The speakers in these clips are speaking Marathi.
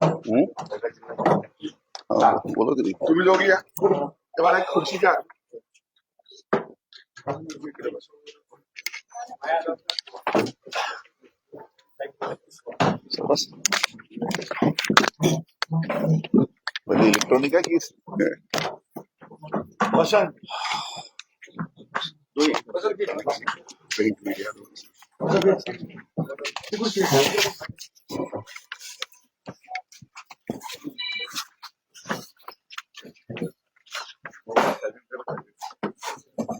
हं? हा, बोला तरी तुम्ही लोक या तेव्हा एक खुर्ची घ्या बस म्हणजे इलेक्ट्रॉनिक आहे की वसंत दोन्ही वसंत की प्रिंट मीडिया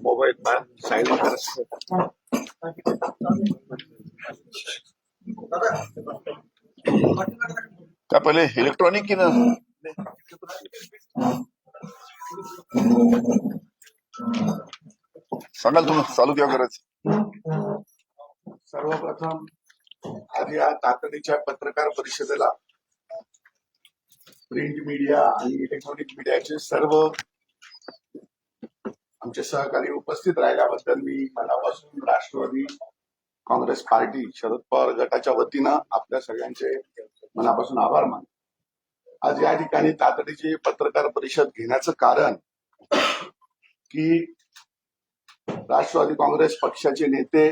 मोबाईल सायलेंट का पहिले? इलेक्ट्रॉनिक की ना? सांगाल तुम्ही चालू केव्हा करायचं? सर्वप्रथम आज या तातडीच्या पत्रकार परिषदेला प्रिंट मीडिया आणि इलेक्ट्रॉनिक मीडियाचे सर्व आमचे सहकारी उपस्थित राहिल्याबद्दल मी मनापासून राष्ट्रवादी काँग्रेस पार्टी शरद पवार गटाच्या वतीनं आपल्या सगळ्यांचे मनापासून आभार मानतो. आज या ठिकाणी तातडीची पत्रकार परिषद घेण्याचं कारण की राष्ट्रवादी काँग्रेस पक्षाचे नेते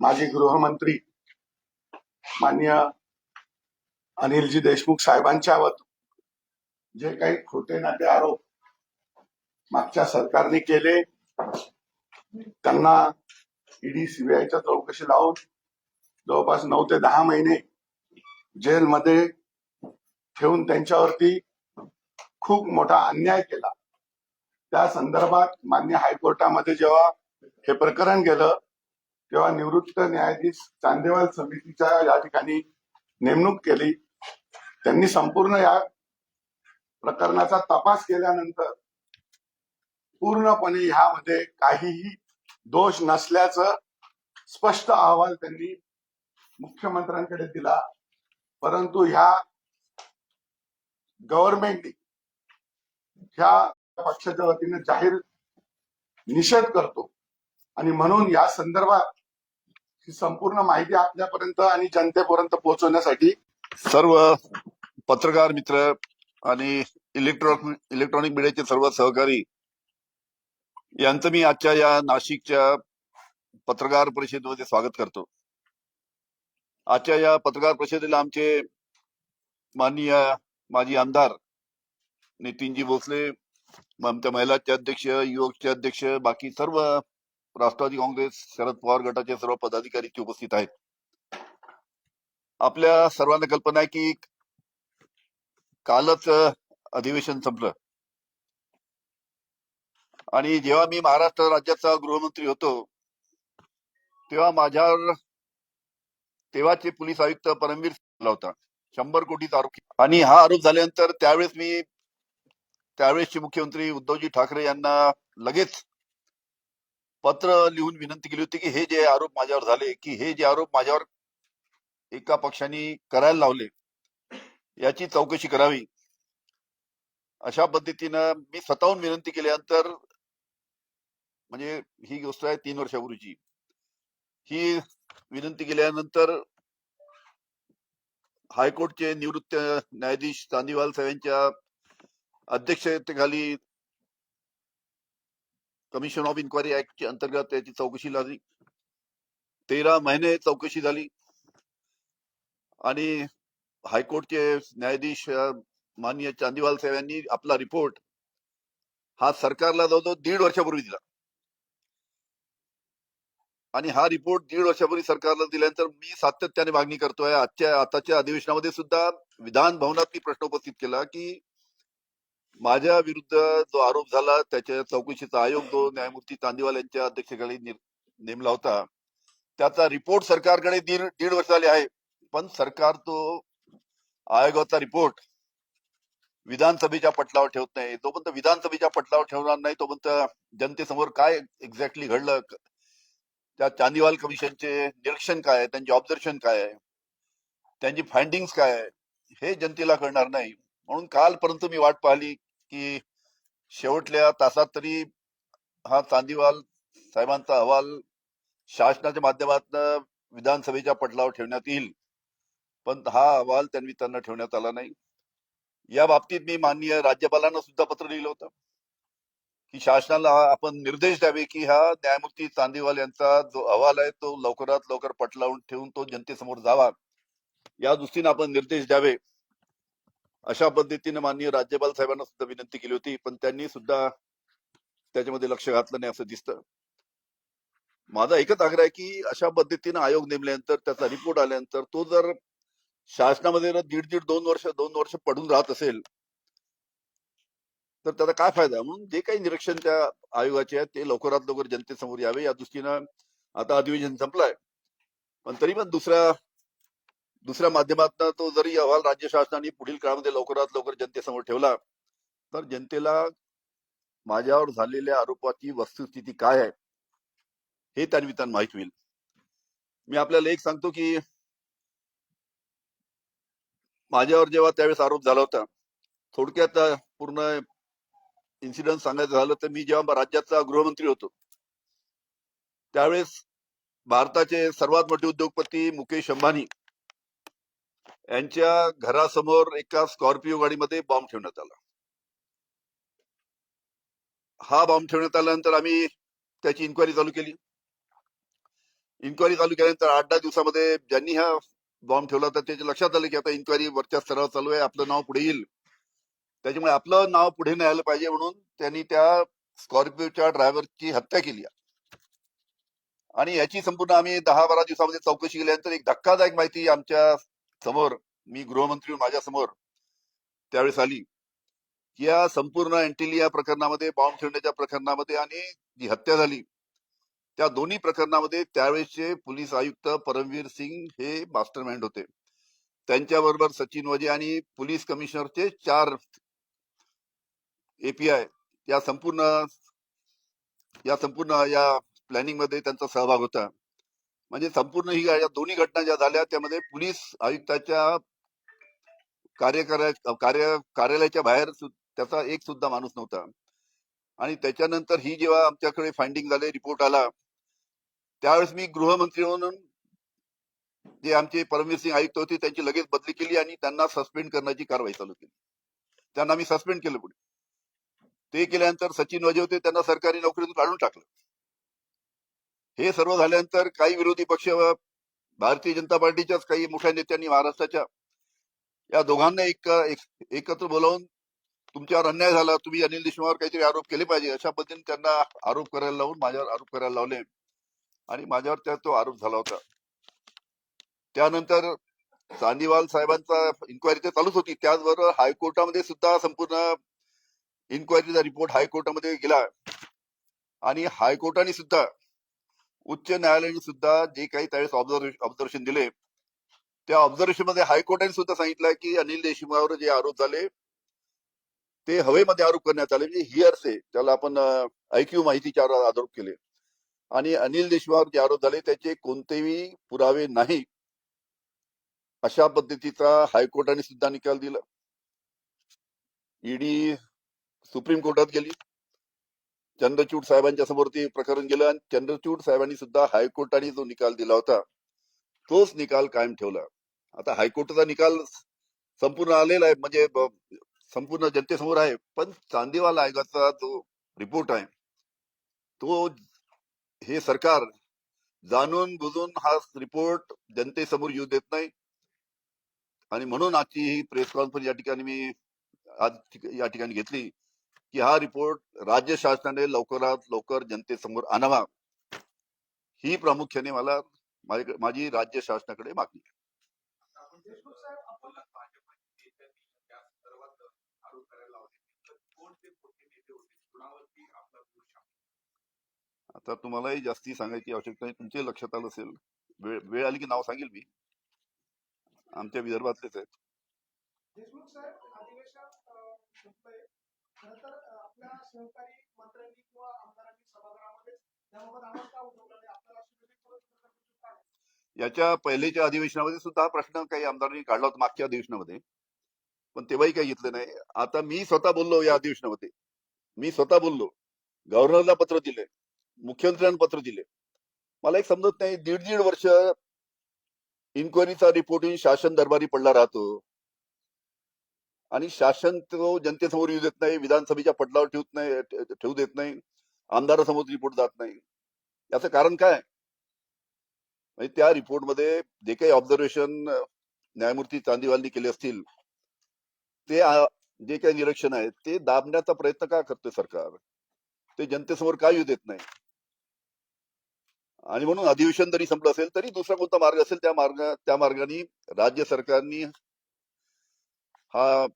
माजी गृहमंत्री मान्य अनिलजी देशमुख साहेबांच्या जे काही खोटे नाटे आरोप मागच्या सरकारने केले त्यांना ईडी सीबीआयच्या चौकशी लावून जवळपास नऊ ते दहा महिने जेलमध्ये ठेवून त्यांच्यावरती खूप मोठा अन्याय केला. त्या संदर्भात मान्य हायकोर्टामध्ये जेव्हा हे प्रकरण गेलं तेव्हा निवृत्त न्यायाधीश चांदेवाल समितीच्या या ठिकाणी नेमणूक केली. त्यांनी संपूर्ण या प्रकरणाचा तपास केल्यानंतर पूर्णपणे ह्यामध्ये काहीही दोष नसल्याचं स्पष्ट अहवाल त्यांनी मुख्यमंत्र्यांकडे दिला. परंतु ह्या गव्हर्नमेंट ह्या पक्षाच्या वतीने जाहीर निषेध करतो. आणि म्हणून या संदर्भात ही संपूर्ण माहिती आपल्यापर्यंत आणि जनतेपर्यंत पोहोचवण्यासाठी सर्व पत्रकार मित्र आणि इलेक्ट्रॉनिक इलेक्ट्रॉनिक मीडियाचे सर्व सहकारी यांचं मी आजच्या या नाशिकच्या पत्रकार परिषदेमध्ये स्वागत करतो. आजच्या या पत्रकार परिषदेला आमचे माननीय माजी आमदार नितीनजी भोसले आमच्या महिलाचे अध्यक्ष युवकचे अध्यक्ष बाकी सर्व राष्ट्रवादी काँग्रेस शरद पवार गटाचे सर्व पदाधिकारी उपस्थित आहेत. आपल्या सर्वांना कल्पना आहे की कालच अधिवेशन संपलं. आणि जेव्हा मी महाराष्ट्र राज्याचा गृहमंत्री होतो तेव्हा माझ्यावर तेव्हाचे पोलीस आयुक्त परमवीर होता शंभर कोटीचा आरोप. आणि हा आरोप झाल्यानंतर त्यावेळेस मी त्यावेळेसचे मुख्यमंत्री उद्धवजी ठाकरे यांना लगेच पत्र लिहून विनंती केली होती की हे जे आरोप माझ्यावर झाले की हे जे आरोप माझ्यावर एका पक्षाने करायला लावले याची चौकशी करावी. अशा पद्धतीनं मी स्वतःहून विनंती केल्यानंतर म्हणजे ही गोष्ट आहे तीन वर्षापूर्वीची. ही विनंती केल्यानंतर हायकोर्टचे निवृत्त न्यायाधीश चांदीवाल साहेबांच्या अध्यक्षतेखाली कमिशन ऑफ इन्क्वायरी ऍक्ट अंतर्गत त्याची चौकशी झाली. तेरा महिने चौकशी झाली. आणि हायकोर्टचे न्यायाधीश माननीय चांदीवाल साहेब यांनी आपला रिपोर्ट हा सरकारला जवळजवळ दीड वर्षापूर्वी दिला. आणि हा रिपोर्ट दीड वर्षापूर्वी सरकारला दिल्यानंतर मी सातत्याने मागणी करतोय आजच्या आताच्या अधिवेशनामध्ये सुद्धा विधान भवनात मी प्रश्न उपस्थित केला की माझ्या विरुद्ध जो आरोप झाला त्याच्या चौकशीचा आयोग जो न्यायमूर्ती चांदीवाल यांच्या अध्यक्षतेखाली नेमला होता त्याचा रिपोर्ट सरकारकडे दीड दीड वर्ष झाले आहे. पण सरकार तो आयोगाचा रिपोर्ट विधानसभेच्या पटलावर ठेवत नाही. तोपर्यंत विधानसभेच्या पटलावर ठेवणार नाही तोपर्यंत जनतेसमोर काय एक्झॅक्टली घडलं? त्या चांदीवाल कमिशनचे निरीक्षण काय आहे? त्यांचे ऑब्झर्वेशन काय आहे? त्यांची फाइंडिंग्स काय आहे? हे जनतेला कळणार नाही. म्हणून कालपर्यंत मी वाट पाहिली की शेवटल्या तासात तरी हा चांदीवाल साहेबांचा अहवाल शासनाच्या माध्यमातून विधानसभेच्या पटलावर ठेवण्यात येईल. पण हा अहवाल त्यांनी त्यांना ठेवण्यात आला नाही. या बाबतीत मी माननीय राज्यपालांना सुद्धा पत्र लिहिलं होतं. की शासनाला आपण निर्देश द्यावे की हा न्यायमूर्ती चांदीवाल यांचा जो अहवाल आहे तो लवकरात लवकर पटलावून ठेवून तो जनतेसमोर जावा. या दृष्टीने आपण निर्देश द्यावे. अशा पद्धतीने माननीय राज्यपाल साहेबांना सुद्धा विनंती केली होती पण त्यांनी सुद्धा त्याच्यामध्ये लक्ष घातलं नाही असं दिसतं. माझा एकच आग्रह आहे की अशा पद्धतीने आयोग नेमल्यानंतर त्याचा रिपोर्ट आल्यानंतर तो जर शासनामध्ये जर दीड दीड दोन वर्ष दोन वर्ष पडून राहत असेल तर त्याचा काय फायदा? म्हणून जे काही निरीक्षण त्या आयोगाचे आहे ते लवकरात लवकर जनतेसमोर यावे. या दृष्टीनं आता अधिवेशन संपलंय. पण तरी पण दुसऱ्या दुसऱ्या माध्यमातून तो जरी अहवाल राज्य शासनाने पुढील काळामध्ये लवकरात लवकर जनतेसमोर ठेवला तर जनतेला माझ्यावर झालेल्या आरोपाची वस्तुस्थिती काय आहे हे त्यानिमित्तानं माहीत होईल. मी आपल्याला एक सांगतो की माझ्यावर जेव्हा त्यावेळेस आरोप झाला होता थोडक्यात पूर्ण इन्सिडेंट सांगायचं झालं तर मी जेव्हा राज्याचा गृहमंत्री होतो त्यावेळेस भारताचे सर्वात मोठे उद्योगपती मुकेश अंबानी यांच्या घरासमोर एका स्कॉर्पिओ गाडीमध्ये बॉम्ब ठेवण्यात आला. हा बॉम्ब ठेवण्यात आल्यानंतर आम्ही त्याची इन्क्वायरी चालू केली. इन्क्वायरी चालू केल्यानंतर आठ दहा दिवसामध्ये ज्यांनी हा बॉम्ब ठेवला तर त्याच्या लक्षात आलं की आता इन्क्वायरी वरच्या स्तरावर चालू आहे. आपलं नाव पुढे येईल. त्याच्यामुळे आपलं नाव पुढे नाही आलं पाहिजे म्हणून त्यांनी त्या स्कॉर्पिओच्या ड्रायव्हरची हत्या केली आणि याची संपूर्ण आम्ही दहा बारा दिवसामध्ये चौकशी केल्यानंतर एक धक्कादायक माहिती आमच्यासमोर मी गृहमंत्री माझ्यासमोर त्यावेळेस आली. या संपूर्ण अँटिलिया प्रकरणामध्ये बॉम्ब ठेवण्याच्या प्रकरणामध्ये आणि जी हत्या झाली त्या दोन्ही प्रकरणामध्ये त्यावेळेसचे पोलीस आयुक्त परमवीर सिंग हे मास्टरमाइंड होते. त्यांच्याबरोबर सचिन वजे आणि पोलीस कमिशनरचे चार एपीआय या संपूर्ण या संपूर्ण या प्लॅनिंगमध्ये त्यांचा सहभाग होता. म्हणजे संपूर्ण ही या दोन्ही घटना ज्या झाल्या त्यामध्ये पोलीस आयुक्ताच्या कार्य कार्यालयाच्या बाहेर त्याचा एक सुद्धा माणूस नव्हता. आणि त्याच्यानंतर ही जेव्हा आमच्याकडे फाइंडिंग झाले रिपोर्ट आला त्यावेळेस मी गृहमंत्री म्हणून जे आमचे परमवीर सिंग आयुक्त होते त्यांची लगेच बदली केली आणि त्यांना सस्पेंड करण्याची कारवाई चालू केली. त्यांना मी सस्पेंड केलं पुढे. ते केल्यानंतर सचिन वजे होते त्यांना सरकारी नोकरीतून काढून टाकलं. हे सर्व झाल्यानंतर काही विरोधी पक्ष भारतीय जनता पार्टीच्याच काही मोठ्या नेत्यांनी महाराष्ट्राच्या या दोघांना एक एक- एकत्र बोलावून तुमच्यावर अन्याय झाला तुम्ही अनिल देशमुखावर काहीतरी आरोप केले पाहिजे अशा पद्धतीने त्यांना आरोप करायला लावून माझ्यावर आरोप करायला लावले. आणि माझ्यावर त्या तो आरोप झाला होता. त्यानंतर चांदीवाल साहेबांचा इन्क्वायरी तर चालूच होती. त्याचबरोबर हायकोर्टामध्ये सुद्धा संपूर्ण इन्क्वायरीचा रिपोर्ट हायकोर्टामध्ये गेला. आणि हायकोर्टाने सुद्धा उच्च न्यायालयाने सुद्धा जे काही त्यावेळेस ऑब्झर्वेशन दिले त्या ऑब्झर्वेशनमध्ये हायकोर्टाने सुद्धा सांगितलं की अनिल देशमुखावर जे आरोप झाले ते हवेमध्ये आरोप करण्यात आले. म्हणजे हिअर्से त्याला आपण ऐक्यू माहितीच्या आरोप केले. आणि अनिल देशमुखावर जे आरोप झाले त्याचे कोणतेही पुरावे नाही. अशा पद्धतीचा हायकोर्टाने सुद्धा निकाल दिला. ईडी सुप्रीम कोर्टात गेली. चंद्रचूड साहेबांच्या समोर ते प्रकरण गेलं आणि चंद्रचूड साहेबांनी सुद्धा हायकोर्टाने जो निकाल दिला होता तोच निकाल कायम ठेवला. आता हायकोर्टाचा निकाल संपूर्ण आलेला आहे म्हणजे संपूर्ण जनतेसमोर आहे पण चांदीवाला आयोगाचा जो रिपोर्ट आहे तो हे सरकार जाणून बुजून हा रिपोर्ट जनतेसमोर येऊ देत नाही. आणि म्हणून आजची ही प्रेस कॉन्फरन्स या ठिकाणी मी आज या ठिकाणी घेतली की हा रिपोर्ट राज्य शासनाने लवकरात लवकर जनतेसमोर आणावा. ही प्रामुख्याने मला माझी राज्य शासनाकडे मागणी आहे. आता तुम्हालाही जास्ती सांगायची आवश्यकता नाही. तुमच्या लक्षात आलं असेल. वेळ वेळ आली की नाव सांगेल मी. आमच्या विदर्भातलेच आहेत. याच्या पहिलेच्या अधिवेशनामध्ये सुद्धा हा प्रश्न काही आमदारांनी काढला होता मागच्या अधिवेशनामध्ये. पण तेव्हाही काही घेतलं नाही. आता मी स्वतः बोललो या अधिवेशनामध्ये. मी स्वतः बोललो. गव्हर्नरला पत्र दिले मुख्यमंत्र्यांना पत्र दिले. मला एक समजत नाही दीड दीड वर्ष इन्क्वायरीचा रिपोर्ट शासन दरबारी पडला राहतो. आणि शासन तो जनतेसमोर येऊ देत नाही विधानसभेच्या पटलावर ठेवत नाही ठेवू देत नाही आमदारासमोर रिपोर्ट जात नाही. याचं कारण काय? म्हणजे त्या रिपोर्टमध्ये जे काही ऑब्झर्वेशन न्यायमूर्ती चांदीवालनी केले असतील ते जे काही निरीक्षण आहे ते दाबण्याचा प्रयत्न का करते सरकार? ते जनतेसमोर का येऊ देत नाही? आणि म्हणून अधिवेशन जरी संपलं असेल तरी दुसरा कोणता मार्ग असेल त्या मार्ग त्या मार्गाने राज्य सरकारनी हा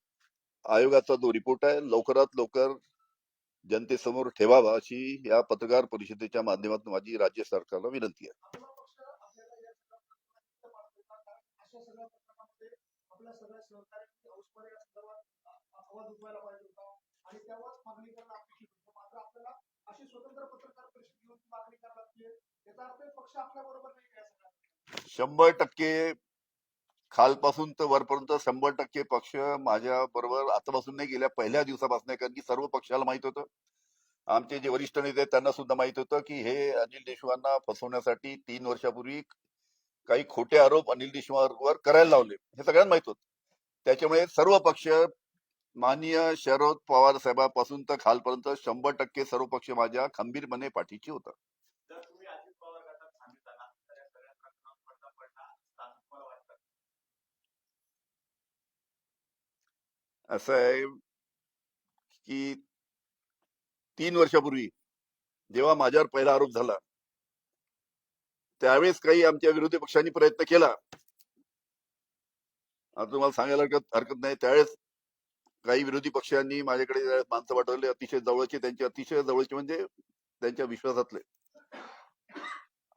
आयोगाचा जो रिपोर्ट आहे लवकरात लवकर जनतेसमोर ठेवावा अशी या पत्रकार परिषदेच्या माध्यमातून माझी राज्य सरकारला विनंती आहे. आणि तेव्हाच मागणी करणं अपेक्षित होतं. मात्र आपल्याला अशी स्वतंत्र पत्रकार परिषद घेऊन मागणी करायला लागते याचा अर्थ पक्ष आपल्या बरोबर नाही सगळ्या शंभर टक्के खालपासून तर वरपर्यंत शंभर टक्के पक्ष माझ्या बरोबर आतापासून नाही गेल्या पहिल्या दिवसापासून कारण की सर्व पक्षाला माहीत होतं. आमचे जे वरिष्ठ नेते त्यांना सुद्धा माहीत होतं की हे अनिल देशमुखांना फसवण्यासाठी तीन वर्षापूर्वी काही खोटे आरोप अनिल देशमुखांवर करायला लावले. हे सगळ्यांना माहीत होतं. त्याच्यामुळे सर्व पक्ष माननीय शरद पवार साहेबांपासून तर खालपर्यंत शंभर टक्के सर्व पक्ष माझ्या खंबीरपणे पाठीची होता. असं आहे की तीन वर्षापूर्वी जेव्हा माझ्यावर पहिला आरोप झाला त्यावेळेस काही आमच्या विरोधी पक्षांनी प्रयत्न केला. आता तुम्हाला सांगायला हरकत हरकत नाही. त्यावेळेस काही विरोधी पक्षांनी माझ्याकडे माणसं पाठवले अतिशय जवळचे त्यांचे अतिशय जवळचे म्हणजे त्यांच्या विश्वासातले.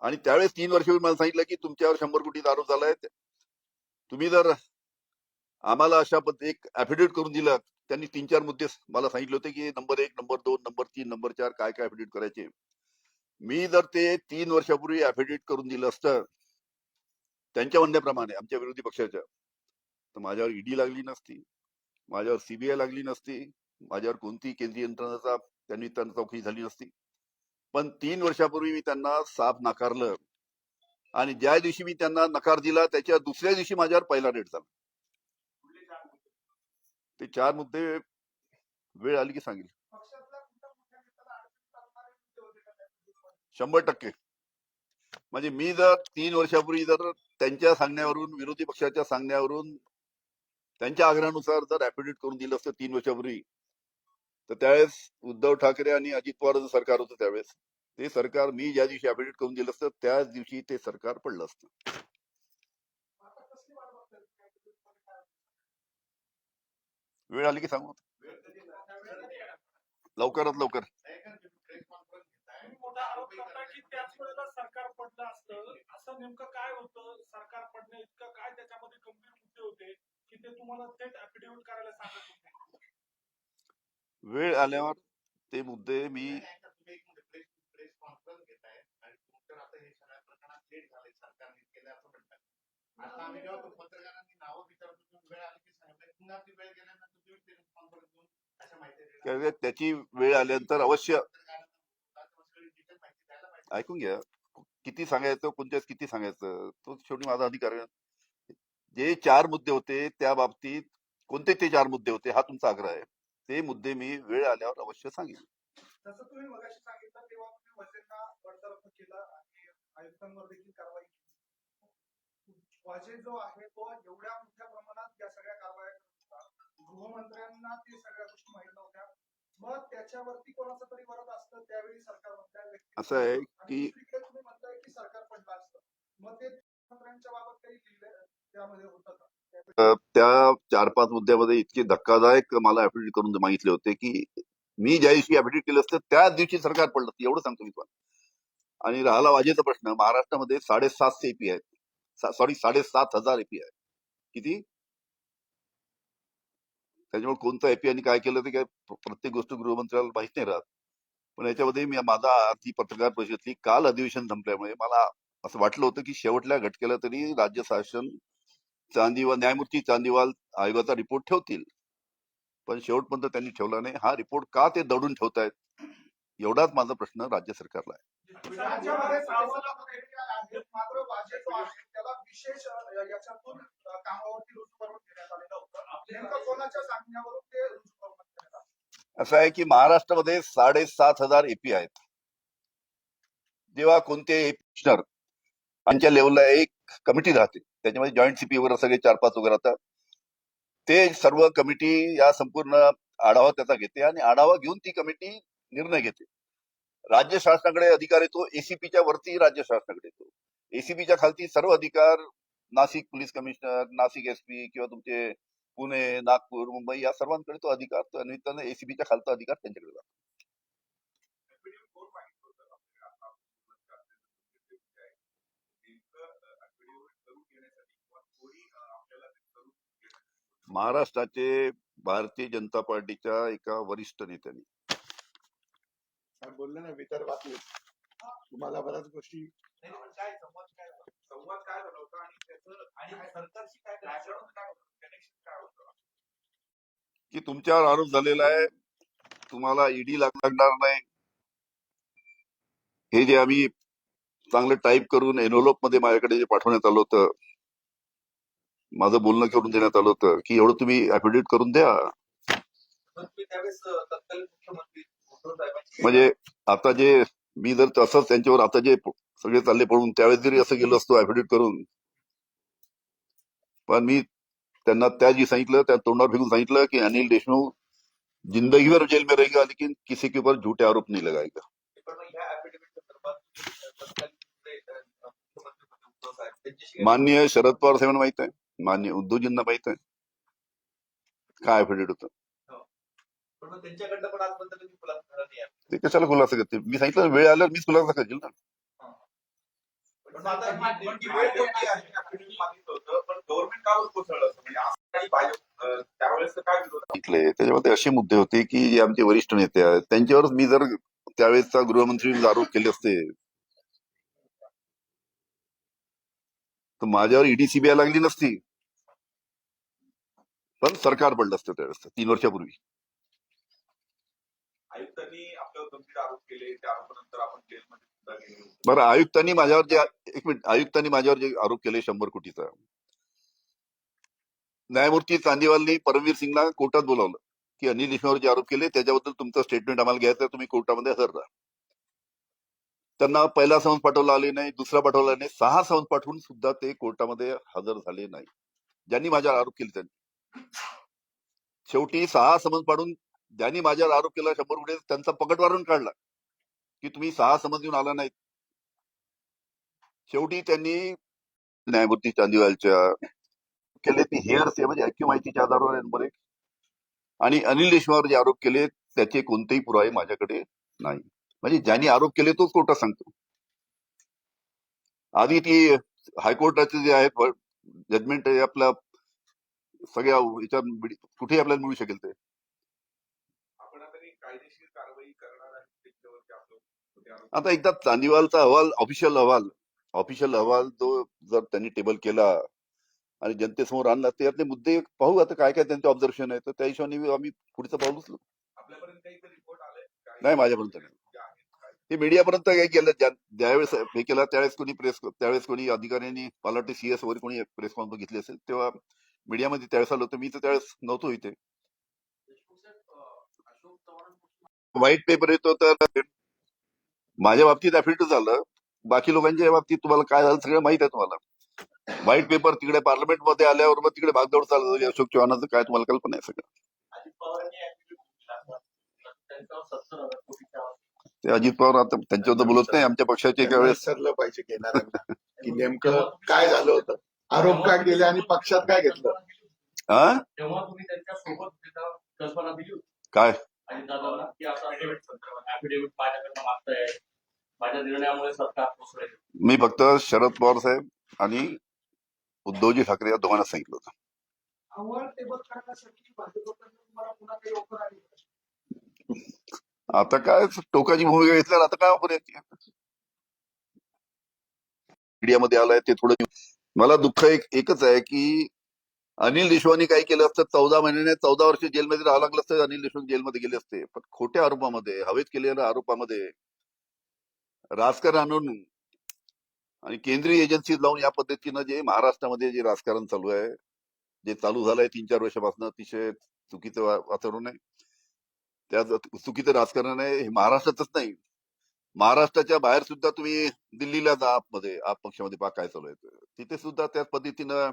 आणि त्यावेळेस तीन वर्षापूर्वी मला सांगितलं की तुमच्यावर शंभर कोटीचा आरोप झालाय. तुम्ही जर आम्हाला अशा पद्धती एक अफिडेविट करून दिलं त्यांनी तीन चार मुद्दे मला सांगितले होते की नंबर एक नंबर दोन नंबर तीन नंबर चार काय काय अफिडेविट करायचे. मी जर ते तीन वर्षापूर्वी अफिडेविट करून दिलं असतं त्यांच्या म्हणण्याप्रमाणे आमच्या विरोधी पक्षाच्या तर माझ्यावर ईडी लागली नसती. माझ्यावर सीबीआय लागली नसती माझ्यावर कोणतीही केंद्रीय यंत्रणाचा त्यांनी त्यांना चौकशी झाली नसती. पण तीन वर्षापूर्वी मी त्यांना साफ नाकारलं आणि ज्या दिवशी मी त्यांना नकार दिला त्याच्या दुसऱ्या दिवशी माझ्यावर पहिला रेट झाला. ते चार मुद्दे वेळ आली की सांगेल. शंभर टक्के. म्हणजे मी जर तीन वर्षापूर्वी जर त्यांच्या सांगण्यावरून विरोधी पक्षाच्या सांगण्यावरून त्यांच्या आग्रहानुसार जर ऍफिडेविट करून दिलं असतं तीन वर्षापूर्वी तर त्यावेळेस उद्धव ठाकरे आणि अजित पवारचं सरकार होतं त्यावेळेस. ते सरकार मी ज्या दिवशी ऍफिडेविट करून दिलं असतं त्याच दिवशी ते सरकार पडलं असतं. वेळ आली की सांगू? लवकरात लवकर. सरकार पडलं असतं असं नेमकं काय होतं? सरकार पडणे इतकं काय त्याच्यामध्ये गंभीर मुद्दे होते? की ते तुम्हाला थेट अफिडेव्हिट करायला सांगत होते. वेळ आल्यावर ते मुद्दे मी हे त्याची वेळ आल्यानंतर अवश्य ऐकून घ्या. किती सांगायचं कोणत्या किती सांगायचं तो शेवटी माझा अधिकार आहे. जे चार मुद्दे होते त्या बाबतीत कोणते ते चार मुद्दे होते हा तुमचा आग्रह आहे. ते मुद्दे मी वेळ आल्यावर अवश्य सांगेन. गृहमंत्र्यांना ते सगळ्या गोष्टी माहीत नव्हत्या. मग त्याच्यावरती कोणाचं तरी वरत असतं त्यावेळी सरकार म्हणताय असं आहे की तुम्ही म्हणताय की सरकार पडलं असतं मग ते मंत्र्यांच्या बाबत काही लिहिलं त्या चार पाच मुद्द्यामध्ये इतके धक्कादायक मला ऍफिडेविट करून मागितले होते की मी ज्या दिवशी ऍफिडेविट केलं असतं त्या दिवशी सरकार पडलं असतं. एवढं सांगतो मी तुम्हाला. आणि राहिला वाजेचा प्रश्न महाराष्ट्रामध्ये साडेसातशे एपी आहेत. सॉरी साडेसात हजार एपी आहे किती? त्याच्यामुळे कोणतं एपी आणि काय केलं ते काय प्रत्येक गोष्ट गृहमंत्र्याला माहीत नाही राहत. पण याच्यामध्ये मी माझा ती पत्रकार परिषदेतली काल अधिवेशन संपल्यामुळे मला असं वाटलं होतं की शेवटल्या घटकेला तरी राज्य शासन चांदीवाल न्यायमूर्ती चांदीवाल आयोगाचा रिपोर्ट ठेवतील. पण शेवटपर्यंत त्यांनी ठेवला नाही. हा रिपोर्ट का ते दडून ठेवतायत? एवढाच माझा प्रश्न राज्य सरकारला आहे. असं आहे की महाराष्ट्रामध्ये साडेसात हजार एपी आहेत. जेव्हा कोणते कमिशनर त्यांच्या लेवलला एक कमिटी राहते. त्याच्यामध्ये जॉईंट सीपी वगैरे सगळे चार पाच वगैरे आता ते सर्व कमिटी या संपूर्ण आढावा त्याचा घेते आणि आढावा घेऊन ती कमिटी निर्णय घेते. राज्य शासनाकडे अधिकार येतो एसीपीच्या वरती राज्य शासनाकडे येतो. एसीपीच्या खालती सर्व अधिकार Nashik police commissioner Nashik SP किंवा तुमचे पुणे नागपूर मुंबई या सर्वांकडे तो अधिकार तो एसीबीच्या खालचा अधिकार त्यांच्याकडे जातो. महाराष्ट्राचे भारतीय जनता पार्टीच्या एका वरिष्ठ नेत्यांनी. बोलले ना विदर्भातले तुम्हाला बऱ्याच गोष्टी की तुमच्यावर आरोप झालेला आहे तुम्हाला ईडी लागणार नाही. हे जे आम्ही चांगलं टाईप करून एनव्हलपमध्ये माझ्याकडे जे पाठवण्यात आलं होतं माझं बोलणं करून देण्यात आलं होतं. की एवढं तुम्ही अफिडेविट करून द्या. म्हणजे आता जे मी जर तसंच त्यांच्यावर आता जे सगळे चालले पडून त्यावेळेस जरी असं गेलो असतो अफिडेविट करून. पण मी त्यांना त्या जी सांगितलं त्या तोंडावर फेकून सांगितलं की अनिल देशमुख जिंदगी भर जेल में रहेगा लेकिन किसी के ऊपर झूठे आरोप नहीं लगाएगा. माननीय शरद पवार साहेबांना माहीत आहे. मान्य उद्धवजींना माहीत आहे. काय अफिडेविट होतं? आहे. ते कशाला खुलासा करते मी सांगितलं वेळ आल्यावर मीच खुलासा करेल ना. ही. म्हणजे त्याच्यामध्ये असे मुद्दे होते की जे आमचे वरिष्ठ नेते आहेत त्यांच्यावर मी जर त्यावेळेसचा गृहमंत्री आरोप केले असते तर माझ्यावर ईडी सीबीआय लागली नसती. पण सरकार पडलं असतं त्यावेळेस तीन वर्षापूर्वी. बरं आयुक्तांनी माझ्यावर जे एक मिनिट आयुक्तांनी माझ्यावर जे आरोप केले शंभर कोटीचा. न्यायमूर्ती चांदीवालनी परमवीर सिंगला कोर्टात बोलावलं की अनिल देशमुखवर जे आरोप केले त्याच्याबद्दल तुमचं स्टेटमेंट आम्हाला घ्यायचं तुम्ही कोर्टामध्ये हजर राहा. त्यांना पहिला समन्स पाठवला आले नाही दुसरा पाठवला नाही सहा समन्स पाठवून सुद्धा ते कोर्टामध्ये हजर झाले नाही. ज्यांनी माझ्यावर आरोप केले त्यांनी. शेवटी सहा समन्स पाठवून ज्यांनी माझ्यावर आरोप केला शंभर कोटी त्यांचा पकड वारून काढला की तुम्ही सहा समज घेऊन आला नाहीत. शेवटी त्यांनी न्यायमूर्ती चांदीवालच्या केले ती हेअर्स म्हणजे ऐक्यू माहितीच्या आधारावर नंबर एक आणि अनिल देशमुखवर जे आरोप केले त्याचे कोणतेही पुरावे माझ्याकडे नाही. म्हणजे ज्यांनी आरोप केले तोच कोर्टात सांगतो. आधी ती हायकोर्टाचे जे आहेत जजमेंट आपल्या सगळ्या याच्यात मिळ- कुठेही आपल्याला मिळू शकेल ते. आता आहे आपलं एकदा चांदीवालचा अहवाल ऑफिशियल अहवाल ऑफिशियल अहवाल जो जर त्यांनी टेबल केला आणि जनतेसमोर आणला त्यातले मुद्दे पाहू आता काय काय त्यांचे ऑब्झर्वेशन आहे. तर त्या हिशोबाने आम्ही पुढचं पाऊल उचलू. नाही, माझ्यापर्यंत नाही. जे हे मीडियापर्यंत काय केलं. ज्या- ज्यावेळेस हे केलं त्यावेळेस कोणी प्रेस त्यावेळेस कोणी अधिकाऱ्यांनी मला वाटते सीएस वगैरे कोणी प्रेस कॉन्फरन्स घेतली असेल तेव्हा मीडियामध्ये त्यावेळेस आलो होतो. मी तर त्यावेळेस नव्हतो इथे. व्हाईट पेपर येतो तर माझ्या बाबतीत अफिट झालं. बाकी लोकांच्या बाबतीत तुम्हाला काय झालं सगळं माहीत आहे तुम्हाला. व्हाईट पेपर तिकडे पार्लमेंटमध्ये आल्यावर मग तिकडे भागदौड चालू अशोक चव्हाणाचं काय तुम्हाला कल्पना आहे सगळं? ते अजित पवार आता त्यांच्याबद्दल बोलत नाही आमच्या पक्षाचे एका वेळेस. विचारलं पाहिजे घेणाऱ्यांना की नेमकं काय झालं होतं? आरोप काय केले आणि पक्षात काय घेतलं? हा तेव्हा तुम्ही त्यांच्यासोबत तिथं कल्पना दिली होती. काय? आणि दादांना की असं ऍफिडेव्हिट माझ्याकडनं मागताय. माझ्या निर्णयामुळे सरकार कोसळेल. मी फक्त शरद पवार साहेब आणि उद्धवजी ठाकरे या दोघांना सांगितलं होतं. अहवाल टेबल करण्यासाठी भाजपकडून तुम्हाला पुन्हा काही ऑफर आली का? आता काय टोकाची भूमिका घेतल्यावर आता काय वापर मीडियामध्ये आलाय ते थोडं मला दुःख एक एकच आहे की अनिल देशवानी काय केलं असतं चौदा महिन्याने चौदा वर्ष जेलमध्ये राहावं लागलं असतं अनिल देशवानी जेलमध्ये गेले असते. पण खोट्या आरोपामध्ये हवेत केलेल्या आरोपामध्ये राजकारण आणून आणि केंद्रीय एजन्सी लावून या पद्धतीनं जे महाराष्ट्रामध्ये जे राजकारण चालू आहे जे चालू झालंय तीन चार वर्षापासून अतिशय चुकीचं वातावरण आहे. त्या चुकीचं राजकारण आहे हे महाराष्ट्रातच नाही. महाराष्ट्राच्या बाहेर सुद्धा तुम्ही दिल्लीला जा आपमध्ये आप पक्षामध्ये पहा काय चालू आहे. तिथे सुद्धा त्याच पद्धतीनं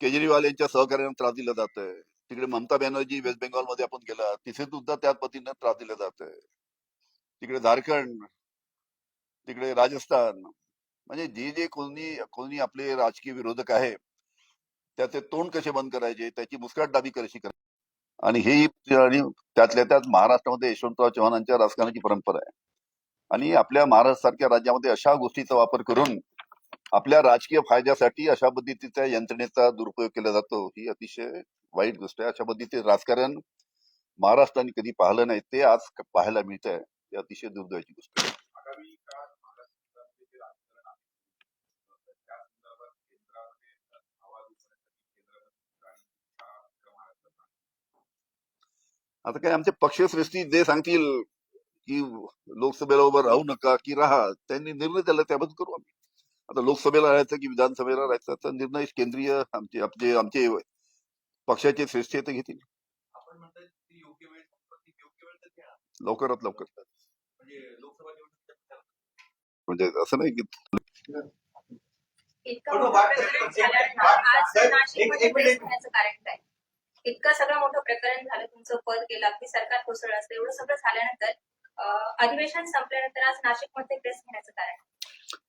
केजरीवाल यांच्या सहकार्यानं त्रास दिला जात आहे तिकडे ममता बॅनर्जी वेस्ट बेंगॉलमध्ये आपण गेला तिथे सुद्धा त्याच पद्धतीनं त्रास दिला जात आहे तिकडे झारखंड तिकडे राजस्थान म्हणजे जे जे कोणी कोणी आपले राजकीय विरोधक आहे त्याचे तोंड कसे बंद करायचे त्याची मुस्काट डाबी कशी करायची? आणि हे आणि त्यातल्या त्यात महाराष्ट्रामध्ये यशवंतराव चव्हाणांच्या राजकारणाची परंपरा आहे. आणि आपल्या महाराष्ट्र सारख्या राज्यामध्ये अशा गोष्टीचा वापर करून आपल्या राजकीय फायद्यासाठी अशा पद्धतीच्या यंत्रणेचा दुरुपयोग केला जातो ही अतिशय वाईट गोष्ट आहे. अशा पद्धतीचे राजकारण महाराष्ट्राने कधी पाहिलं नाही ते आज पाहायला मिळत आहे ही अतिशय दुर्दैवाची गोष्ट आहे आगामी काळात महाराष्ट्रामध्ये जे राजकारण आहे त्या संदर्भात केंद्रामध्ये आवाज उठवण्यासाठी केंद्रामध्ये आणि हा क्रम महाराष्ट्रात आता काय आमचे पक्षश्रेष्ठी जे सांगतील की लोकसभेला उभं राहू नका की राहा त्यांनी निर्णय दिला त्याबद्दल करू आम्ही. आता लोकसभेला राहायचं की विधानसभेला राहायचं तर निर्णय केंद्रीय आमचे आमचे आमचे पक्षाचे श्रेष्ठी ते घेतील. आपण म्हणताय ती योग्य वेळ संपत्ती योग्य वेळ तर घ्या. लवकरात लवकर. म्हणजे म्हणजे असं नाही की एक- इतकं सगळं मोठं प्रकरण झालं तुमचं पद गेलं अगदी सरकार कोसळलं असतं एवढं सगळं झाल्यानंतर अधिवेशन संपल्यानंतर आज नाशिकमध्ये प्रेस घेण्याचं कारण?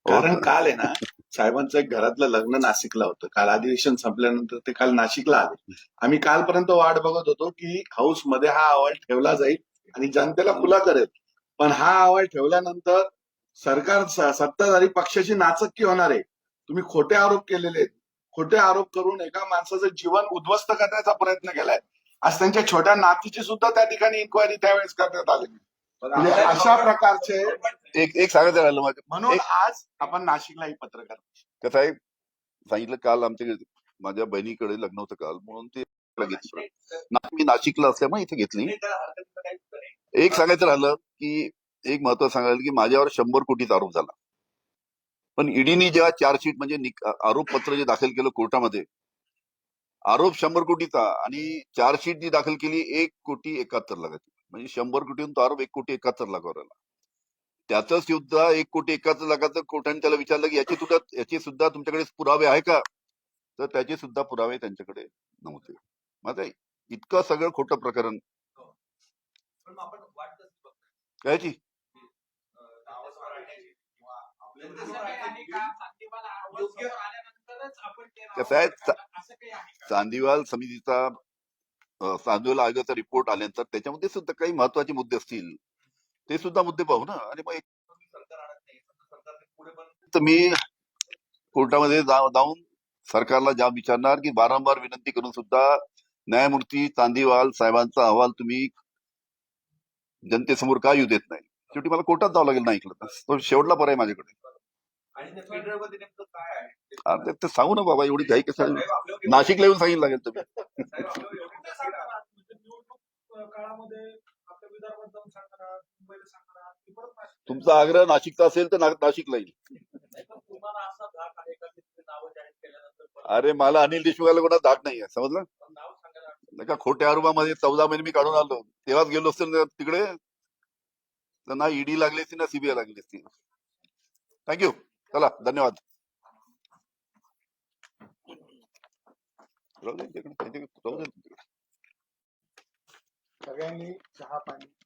कारण काल आहे ना साहेबांचं एक घरातलं लग्न नाशिकला होतं. काल अधिवेशन संपल्यानंतर ते काल नाशिकला आले. आम्ही कालपर्यंत वाट बघत होतो की हाऊसमध्ये हा अहवाल ठेवला जाईल आणि जनतेला खुला करेल. पण हा अहवाल ठेवल्यानंतर सरकार सत्ताधारी पक्षाची नाचक्की होणार आहे. तुम्ही खोटे आरोप केलेले आहेत. खोटे आरोप करून एका माणसाचं जीवन उद्ध्वस्त करण्याचा प्रयत्न केलाय. आज त्यांच्या छोट्या नातीची सुद्धा त्या ठिकाणी इन्क्वायरी त्यावेळेस करण्यात आली. म्हणजे अशा प्रकारचे एक एक सांगायचं राहिलं माझं. म्हणून आज आपण नाशिकला ही पत्रकार कसं आहे सांगितलं काल आमच्या माझ्या बहिणीकडे लग्न होतं काल म्हणून ते घेतलं. ना- मी नाशिकला असल्यामुळे इथे घेतली. एक सांगायचं राहिलं की एक महत्त्व सांगायला की माझ्यावर शंभर कोटीचा आरोप झाला. पण ईडीने जेव्हा चार्जशीट म्हणजे आरोपपत्र जे दाखल केलं कोर्टामध्ये आरोप शंभर कोटीचा आणि चार्जशीट जी दाखल केली एक कोटी एकाहत्तर लाखाची. म्हणजे शंभर कोटीहून तो आरोप एक कोटी एकाहत्तर लाखावर आला त्याचं सुद्धा एक कोटी एकाहत्तर लाखाचं कोर्टाने त्याला विचारलं की याचे सुद्धा याचे सुद्धा तुमच्याकडे पुरावे आहे का? तर त्याचे सुद्धा पुरावे त्यांच्याकडे नव्हते. माझं इतकं सगळं खोटं प्रकरण. बघतोय? कायची कसं आहे? चांदीवाल समितीचा चांदीवाल आयोगाचा रिपोर्ट आल्यानंतर त्याच्यामध्ये सुद्धा काही महत्त्वाचे मुद्दे असतील. ते सुद्धा मुद्दे पाहू ना. आणि मग तर मी कोर्टामध्ये जाऊन सरकारला जाब विचारणार की वारंवार विनंती करून सुद्धा न्यायमूर्ती चांदीवाल साहेबांचा अहवाल तुम्ही जनतेसमोर का येऊ देत नाही? शेवटी मला कोर्टात जावं लागेल नाही ऐकलं तर तो शेवटला पर्याय माझ्याकडे. आणि ते सांगू ना बाबा एवढी घाई कसं नाशिकला येऊन सांगितलं लागेल तुम्ही? म्हणजे तुमचा आग्रह नाशिकचा असेल तर नाशिकला येईल. धाक अरे मला अनिल देशमुखाला कोणा दाग नाही आहे समजलं? का खोट्या आरोपामध्ये चौदा महिने मी काढून आलो. तेव्हाच गेलो असतो ना तिकडे. तर ना ईडी लागली असती ना सीबीआय लागली असती. थँक्यू चला धन्यवाद. सगळ्यांनी चहा पाणी.